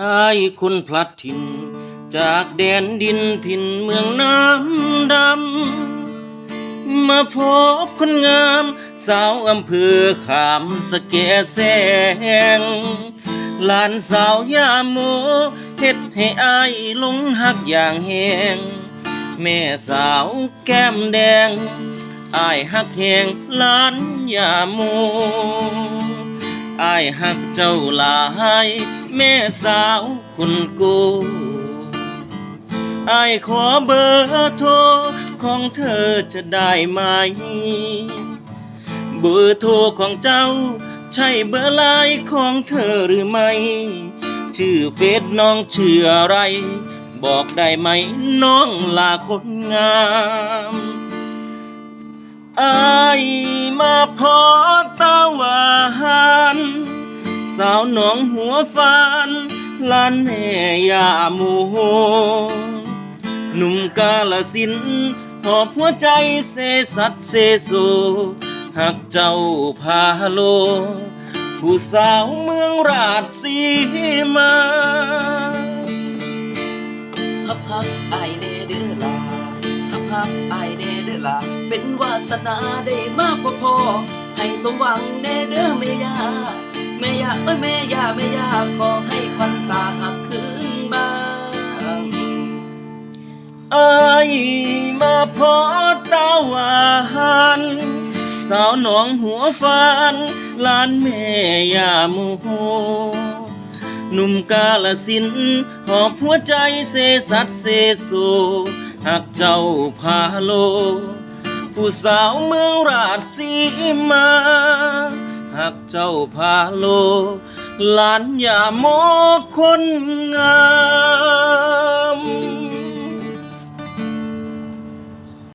อายคนพลัดถิ่น จากแดนดินถิ่นเมืองน้ำดำ มาพบคนงาม สาวอำเภอขามสะแกแสงหลานสาวยาโมเฮ็ดให้อายหลงหักอย่างแหงแม่สาวแก้มแดงอายหักแหงหลานยาโม อายหักเจ้าหลายแม่สาวคุณกูอายขอเบอร์โทรของเธอจะได้ไหม เบอร์โทรของเจ้า ใช่เบอร์ไลน์ของเธอหรือไม่ ชื่อเฟซน้องชื่ออะไร บอกได้ไหมน้องลาคนงามอายมาพอ สาวหนองหัวฟานลานแม่ยาโมหนุ่มกาลสินหอบหัวใจเซสัดเซโซหักเจ้าพาโล ผู้สาวเมืองราชสีมาฮักฮักไอเนเดลาฮักฮักไอเนเดลา เป็นวาสนาได้มาพบพ่อให้สมหวังเนเดอแม่ยาแม่ยา เอ้ยแม่ยาแม่ยาขอให้ควันตาหักคืนบ้างอายมาพอตาหวานสาวหนองหัวฟานลานแม่ยาโมโหนุ่มกาลสินหอบหัวใจเซสัดเซโซหักเจ้าพาโล ผู้สาวเมืองราชสีมา หักเจ้าพาโลหลานยาโมคนงาม